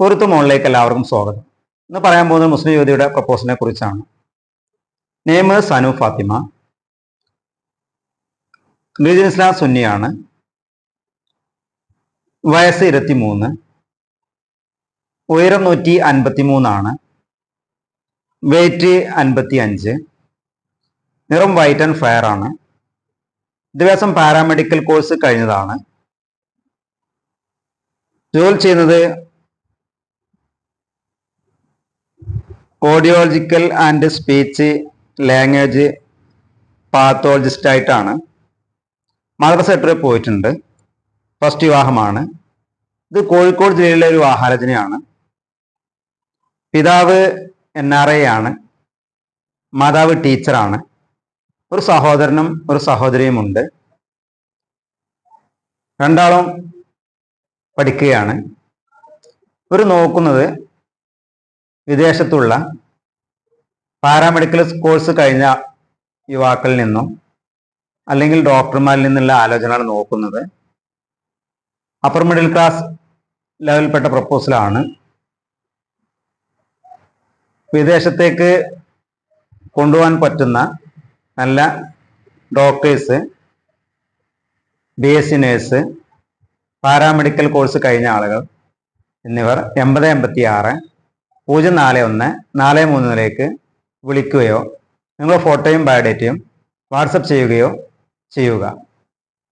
പൊരുത്ത് മോളിലേക്ക് എല്ലാവർക്കും സ്വാഗതം. ഇന്ന് പറയാൻ പോകുന്നത് മുസ്ലിം യുവതിയുടെ പ്രപ്പോസലിനെ കുറിച്ചാണ്. നെയ്മ് സനു ഫാത്തിമ. റിലീജിയൻ ഇസ്ലാം സുന്നിയാണ്. വയസ്സ് ഇരുപത്തി മൂന്ന് ഉയരം നൂറ്റി അൻപത്തി മൂന്നാണ് വെയിറ്റ് അൻപത്തി അഞ്ച് നിറം വൈറ്റ് ആൻഡ് ഫയർ ആണ്. ദിവസം പാരാമെഡിക്കൽ കോഴ്സ് കഴിഞ്ഞതാണ്. ജോലി ചെയ്യുന്നത് audiological and speech language pathologist ആയിട്ടാണ് മദ്രസ പോയിട്ടുണ്ട്. ഫസ്റ്റ് വിവാഹമാണ്. ഇത് കോഴിക്കോട് ജില്ലയിലെ ഒരു വിവാഹാലോചനയാണ് പിതാവ് എൻ ആർ ഐ ആണ്. മാതാവ് ടീച്ചറാണ്. ഒരു സഹോദരനും ഒരു സഹോദരിയുമുണ്ട്. രണ്ടാളും പഠിക്കുകയാണ്. ഇവർ നോക്കുന്നത് വിദേശത്തുള്ള പാരാമെഡിക്കൽ കോഴ്സ് കഴിഞ്ഞ യുവാക്കളിൽ നിന്നും അല്ലെങ്കിൽ ഡോക്ടർമാരിൽ നിന്നുള്ള ആലോചനയാണ് നോക്കുന്നത്. അപ്പർ മിഡിൽ ക്ലാസ് ലെവലിൽപ്പെട്ട പ്രപ്പോസലാണ് വിദേശത്തേക്ക് കൊണ്ടുപോകാൻ പറ്റുന്ന നല്ല doctors B S C nurse paramedical course കഴിഞ്ഞ ആളുകൾ എന്നിവർ എൺപത് എൺപത്തി ആറ് പൂജ്യം നാല് ഒന്ന് നാല് മൂന്നിലേക്ക് വിളിക്കുകയോ നിങ്ങളുടെ ഫോട്ടോയും ബയോഡേറ്റയും വാട്സപ്പ് ചെയ്യുകയോ ചെയ്യുക.